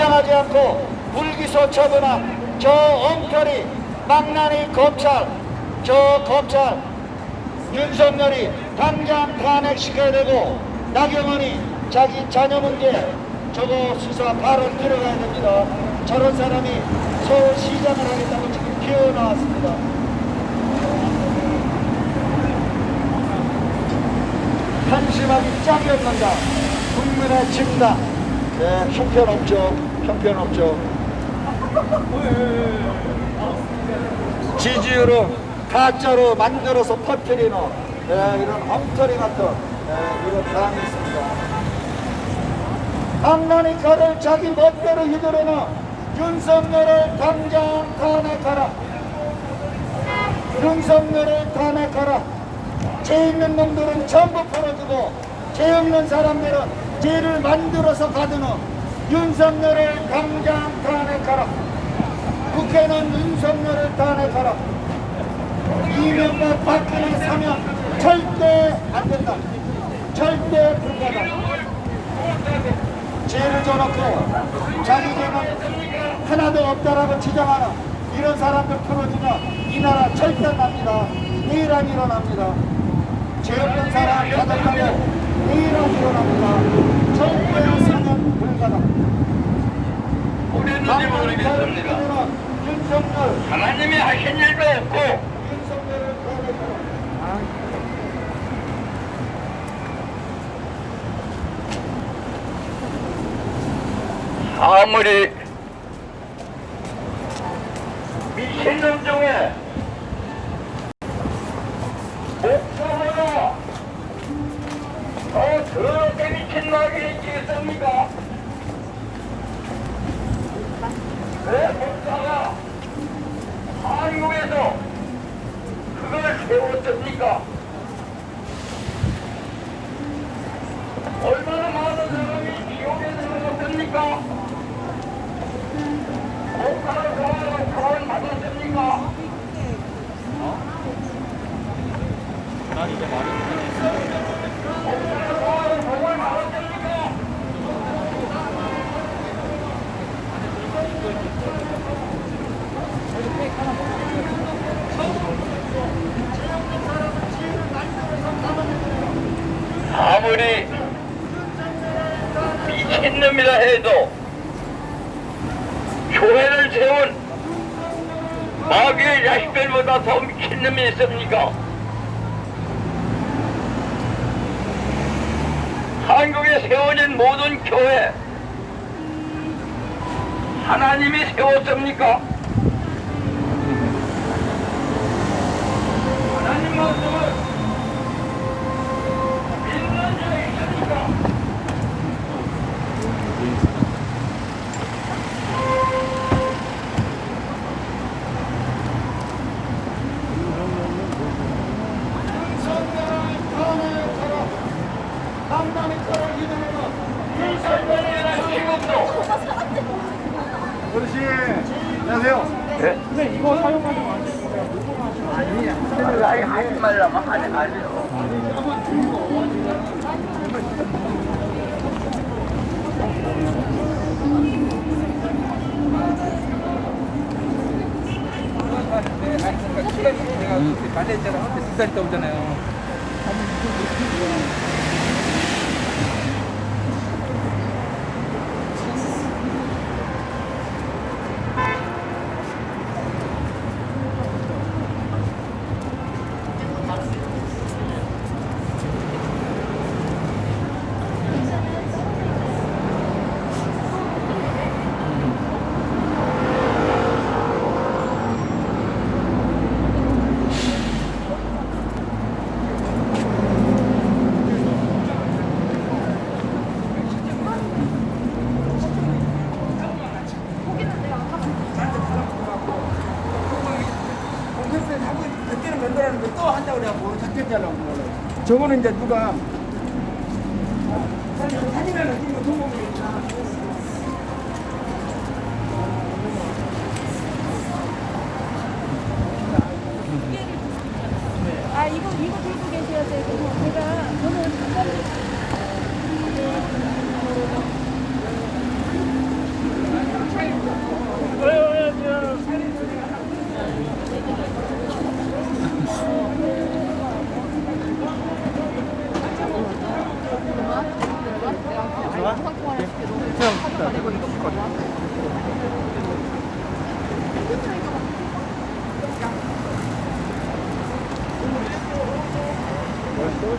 인정하지 않고 불기소 처분한 저 엉터리 망나니 검찰 저 검찰 윤석열이 당장 탄핵시켜야 되고 나경원이 자기 자녀 문제 저거 수사 발언 들어가야 됩니다. 저런 사람이 서울시장을 하겠다고 지금 기어나왔습니다. 한심하기 없는다. 국민의 집단. 네, 형편없죠. 형편없죠. 지지율을 가짜로 만들어서 퍼뜨리는 네, 이런 엉터리 같은 네, 이런 당이 있습니다. 악란이 칼을 자기 멋대로 휘두르는 윤석열을 당장 탄핵하라. 윤석열을 탄핵하라. 죄 있는 놈들은 전부 풀어주고 죄 없는 사람들은 죄를 만들어서 가두는 윤석열을 당장 탄핵하라. 국회는 윤석열을 탄핵하라. 이명박 박근혜 사면 절대 안 된다. 절대 불가다. 죄를 져놓고 자기 죄는 하나도 없다라고 주장하는 이런 사람들 풀어주면 이 나라 절대 납니다. 내일 안 일어납니다. 죄 없는 사람 가득하고 내일 안 일어납니다. 하나님이 하신 일도 없고. 아무리 미친놈 중에 목사보다 더 더럽게 미친 놈이 있겠습니까? 왜 목사가 한국에서 그걸 세웠습니까? 얼마나 많은 사람이 지옥에 들어갔습니까? 목사를 좋아하는 그런 받았습니까? 목사를 좋아하는 복을 받았습니까? 아무리 미친놈이라 해도 교회를 세운 마귀의 자식들보다 더 미친놈이 있습니까? 한국에 세워진 모든 교회 하나님이 세웠습니까? 하나님 말씀을 믿는 자 있습니까? 윤석열을 탄핵하라. 강남의 칼을 휘두르는 이설관이나 지금도 어르신, 안녕하세요. 아니 하지 말라면 하지 말려. 내가 말레이시아를 한테 두달 있다 오잖아요. 공격을 하고 그때는 만들었는데 또 한다고 그래갖고 잡혔잖아 저거는 이제 누가 사진을 찍고 통보를 아 이거 이거 들고 계셔야 되고 제가 저는 잠깐 되고 이거 먹거든.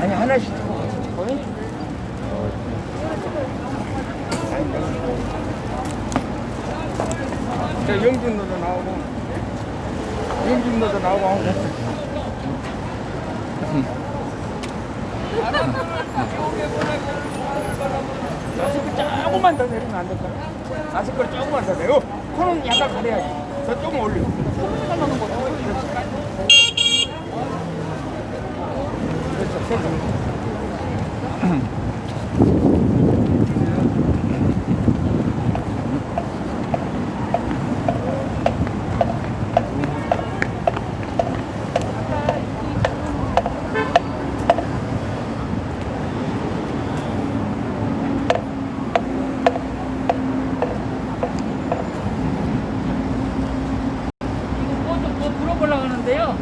아니 하나씩 거의 저 영준로도 나오고 영준로도 나오고 하고 마스크 조금만 더 내리면 안 될까? 마스크를 조금만 더 내고 코는 약간 더 조금 올려. 그렇죠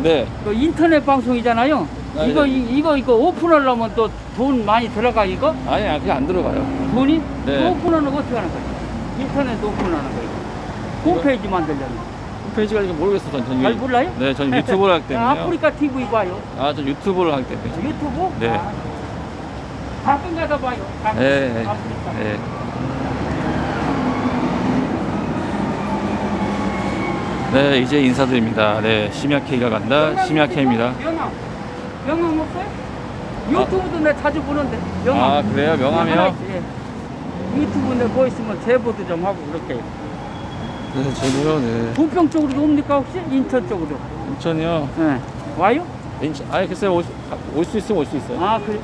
네. 그 인터넷 방송이잖아요. 아, 이거 네. 이, 이거 이거 오픈하려면 또 돈 많이 들어가 이거? 아니, 아니, 그게 안 들어가요. 돈이? 네. 오픈하는 거 어떻게 하는 거예요? 인터넷 오픈하는 거 이거. 홈페이지 만들려면. 홈페이지가 이거 모르겠어요. 전, 전잘 몰라요? 네, 전 유튜브를 하기 때문에요. 아프리카 TV 봐요. 아, 전 유튜브를 하기 때문에. 유튜브? 네. 아. 가끔 가다 봐요. 가끔. 네, 네. 아프리카. 네. 네, 이제 인사드립니다. 네, 심야케이가 간다. 심야케입니다. 명함. 명함 없어요? 유튜브도 내가 자주 보는데. 명함. 아, 그래요? 명함이요? 예. 유튜브 내뭐 있으면 제보도 좀 하고 그렇게. 네, 저도요, 네. 부평 쪽으로도 옵니까 혹시? 인천 쪽으로? 인천이요. 네. 와요? 인천, 아니, 글쎄요, 올 수 있으면 올 수 있어요. 아 그래?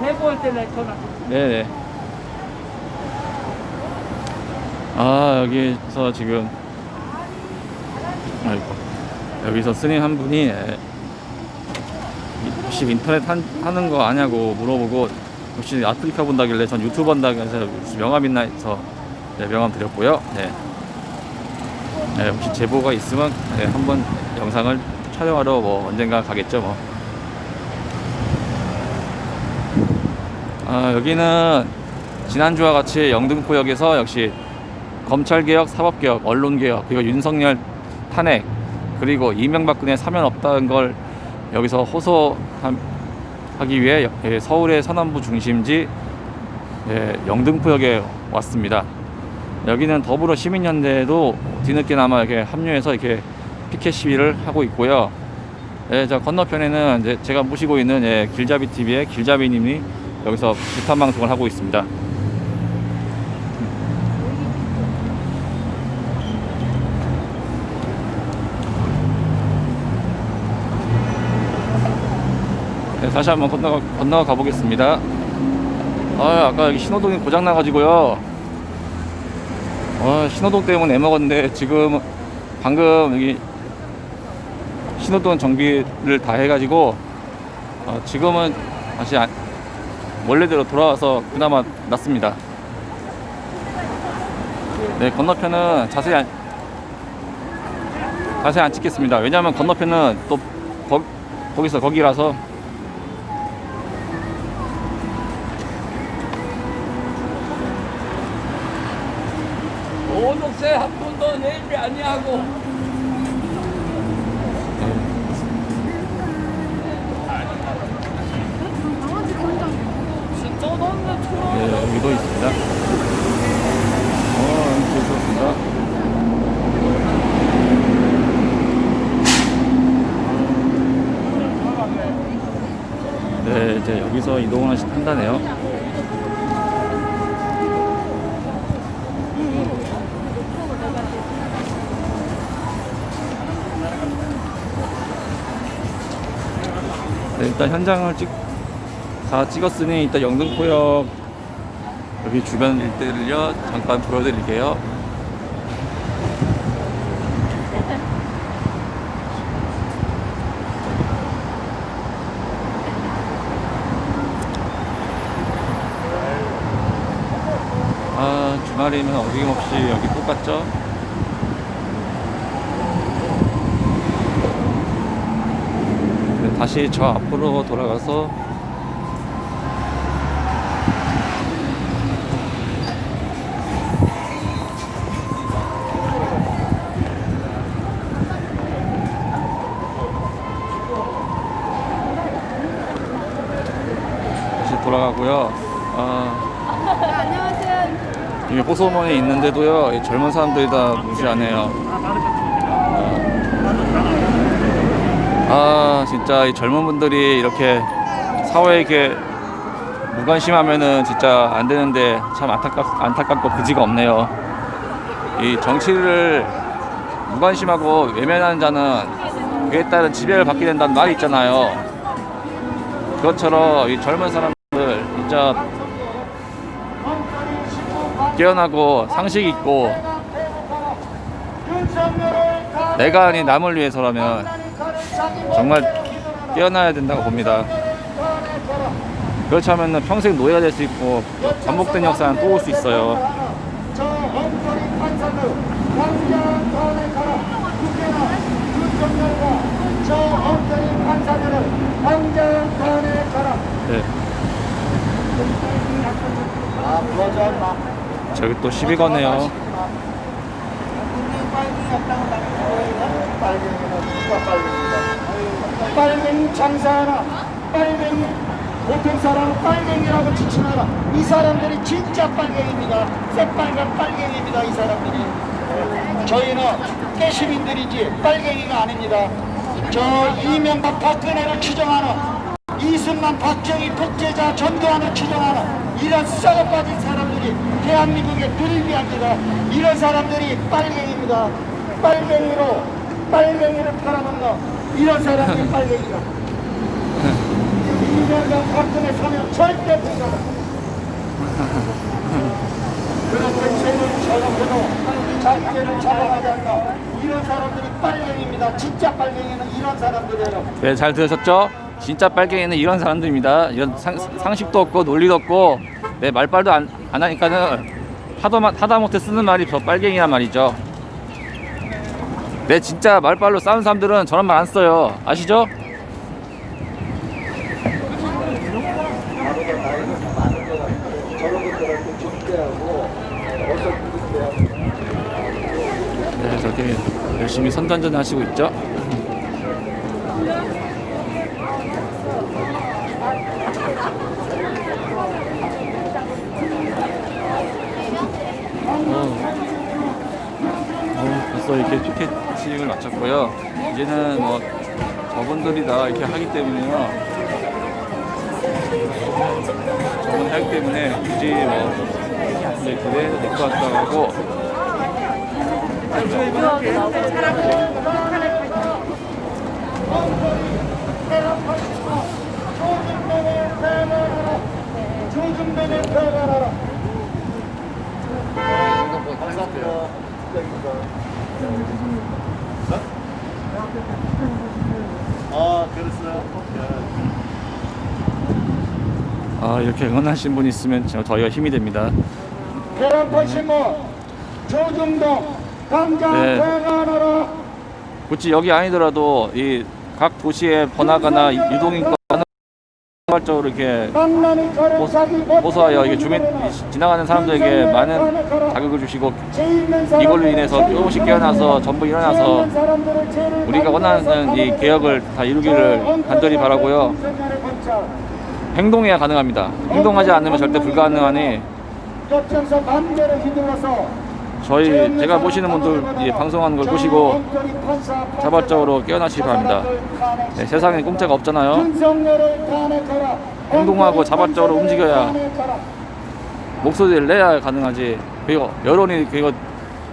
제보할 때 내가 전화. 네네. 아, 여기서 지금, 아이고, 여기서 스님 한 분이, 혹시 인터넷 한, 하는 거 아냐고 물어보고, 혹시 아프리카 본다길래 전 유튜브 한다고 해서 명함 있나 해서, 네, 명함 드렸고요. 네. 네, 혹시 제보가 있으면, 네, 한번 영상을 촬영하러 뭐 언젠가 가겠죠, 뭐. 아, 여기는 지난주와 같이 영등포역에서 역시 검찰개혁, 사법개혁, 언론개혁, 그리고 윤석열 탄핵, 그리고 이명박근혜 사면 없다는 걸 여기서 호소하기 위해 예, 서울의 서남부 중심지 예, 영등포역에 왔습니다. 여기는 더불어 시민연대도 뒤늦게나마 이렇게 합류해서 이렇게 피켓 시위를 하고 있고요. 예, 저 건너편에는 이제 제가 모시고 있는 예, 길잡이 TV의 길잡이님이 여기서 비판 방송을 하고 있습니다. 다시 한번 건너가, 건너가 가보겠습니다. 아, 아까 여기 신호등이 고장 나가지고요. 아, 신호등 때문에 애먹었는데 지금 방금 여기 신호등 정비를 다 해가지고 어, 지금은 다시 안, 원래대로 돌아와서 그나마 낫습니다. 네, 건너편은 자세히 안, 자세히 안 찍겠습니다. 왜냐하면 건너편은 또 거, 거기서 거기라서 번도 내일이 아니하고. 네, 여기도 있습니다. 어, 좋습니다. 네, 이제 여기서 이동을 한다네요. 일단 현장을 찍, 다 찍었으니 일단 영등포역 여기 주변 일대를요 잠깐 보여드릴게요. 아 주말이면 어김없이 여기 똑같죠? 다시 저 앞으로 돌아가서 다시 돌아가고요. 아, 안녕하세요. 이게 호소문이 있는데도요, 이 젊은 사람들이 다 무시하네요. 아, 진짜 이 젊은 분들이 이렇게 사회에 이렇게 무관심하면은 진짜 안 되는데 참 안타깝, 안타깝고 그지가 없네요. 이 정치를 무관심하고 외면하는 자는 그에 따른 지배를 받게 된다는 말이 있잖아요. 그것처럼 이 젊은 사람들 진짜 깨어나고 상식 있고 내가 아닌 남을 위해서라면 정말 깨어나야 된다고 봅니다. 그렇지 않으면 평생 노예가 될 수 있고 반복된 역사는 또 올 수 있어요. 네. 저기 또 시비 거네요. 빨갱이 장사하라. 빨갱이 보통 사람은 빨갱이라고 지칭하라. 이 사람들이 진짜 빨갱이입니다. 새빨간 빨갱이입니다 이 사람들이. 저희는 깨시민들이지 빨갱이가 아닙니다. 저 이명박 박근혜를 추정하는 이승만 박정희 독재자 전두환을 추정하는 이런 썩어 빠진 사람들이 대한민국에 늘비합니다. 이런 사람들이 빨갱이입니다. 빨갱이로 빨갱이를 팔아먹는 이런 사람들이 빨갱이다 이명박 박근혜 사면 절대 불가다 그런데 죄를 저격해도 자기를 잡아가지 않나 이런 사람들이 빨갱이입니다 진짜 빨갱이는 이런 사람들이에요 네, 잘 들으셨죠? 진짜 빨갱이는 이런 사람들입니다. 이런 상, 상식도 없고 논리도 없고 내 말빨도 안, 안 하니까는 하다, 마- 하다 못해 쓰는 말이 저 빨갱이란 말이죠. 내 진짜 말빨로 싸우는 사람들은 저런 말 안 써요. 아시죠? 네, 저렇게 열심히 선전전 하시고 있죠. 어, 벌써 이렇게 피켓 팅을 마쳤고요. 이제는 뭐 저분들이 다 이렇게 하기 때문에요. 저분이 하기 때문에 굳이 뭐 이제 그대로 놓고 왔다고 하고 들어가라 아 그랬어요? 아 이렇게 응원하신 분 있으면 저- 저희가 힘이 됩니다. 계란포 신문 조중동 당장 네. 들어가라 굳이 여기 아니더라도 이 각 도시의 번화가나 유동인권 을 적으로 이렇게 호소하여 이게 주민 지나가는 사람들에게 많은 자극을 주시고 이걸로 인해서 조금씩 깨어나서 전부 일어나서 우리가 원하는 이 개혁을 다 이루기를 간절히 바라고요. 행동해야 가능합니다. 행동하지 않으면 절대 불가능하니 저희 제가 모시는 분들 이 방송하는 걸 보시고 자발적으로 깨어나시기 바랍니다. 네, 세상에 공짜가 없잖아요. 행동하고 자발적으로 움직여야 목소리를 내야 가능하지. 그리고 여론이 그리고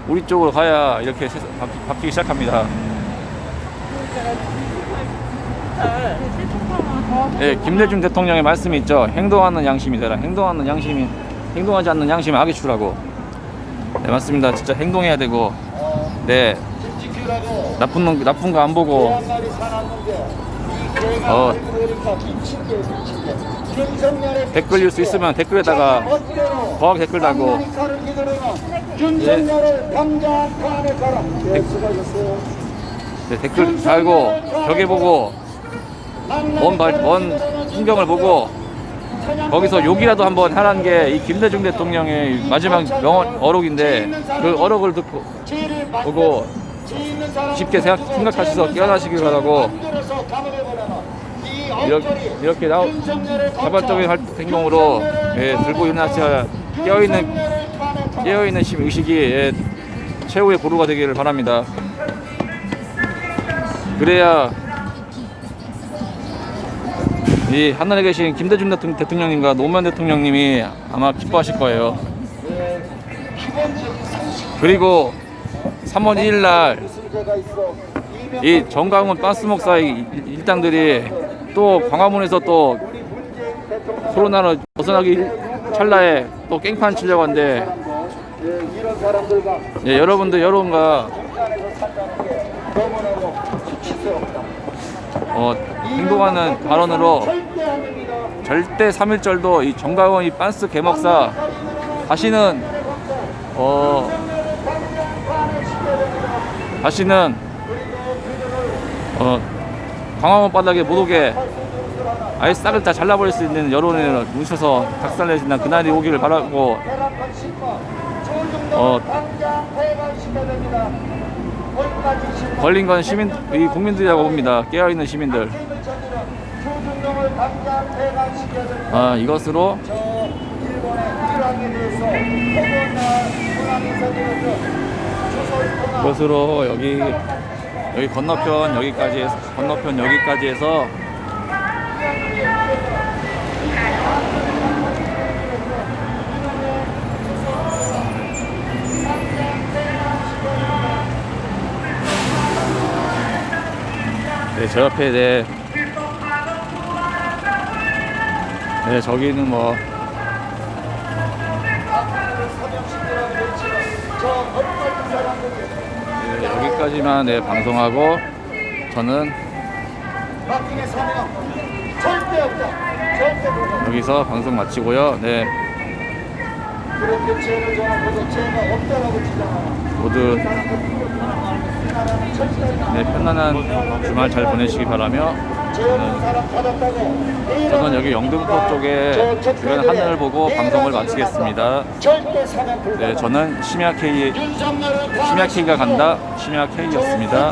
우리 쪽으로 가야 이렇게 세상 바뀌, 바뀌기 시작합니다. 예, 김대중 대통령의 말씀이 있죠. 행동하는 양심이 되라. 행동하는 양심이 행동하지 않는 양심의 악의 추라고. 네 맞습니다. 진짜 행동해야 되고. 네. 나쁜 놈 나쁜 거 안 보고. 어. 윤석열의 댓글일 수 있으면 댓글에다가 거하게 댓글 달고. 윤석열을 네, 네, 댓글 달고 벽에 보고 먼, 발, 먼 풍경을 보고 거기서 욕이라도 한번 하라는 게 이 김대중 대통령의 마지막 명언 어록인데 그 어록을 듣고 보고 쉽게 생각, 생각하셔서 깨어나시길 바라고 이렇게, 이렇게 나, 자발적인 활- 행동으로 예, 들고 일어나셔야 깨어있는 깨어있는 심 의식이 예, 최후의 보루가 되기를 바랍니다. 그래야 이 하늘에 계신 김대중 대통- 대통령님과 노무현 대통령님이 아마 기뻐하실 거예요. 그리고 3월 1일 날 이 정강훈 빤스 목사의 일- 일당들이 또 광화문에서 또 코로나로 벗어나기 일- 찰나에 또 깽판 치려고 사람들과 예, 여러분들 여러분과 어, 행동하는 발언으로 절대 안 됩니다 절대 3일절도 이 정강훈 이 빤스 개먹사 다시는 어 다시는 어 광화문 바닥에 못 오게 아예 싹을 다 잘라버릴 수 있는 여론을 뭉쳐서 박살내신다 그날이 오기를 바라고 어. 걸린 건 시민 이 국민들이라고 봅니다 깨어있는 시민들 아 이것으로? 주소를 통한 이것으로 여기 여기 건너편 여기까지 해서 건너편 여기까지 해서 네, 저 옆에 네, 네 저기는 뭐 네, 여기까지만 네, 방송하고 저는 여기서 방송 마치고요. 네, 모두 네, 편안한 주말 잘 보내시기 바라며 저는 여기 영등포 쪽에 주변 하늘을 보고 방송을 마치겠습니다. 네, 저는 심야 K 심야 K가 간다 심야 K였습니다.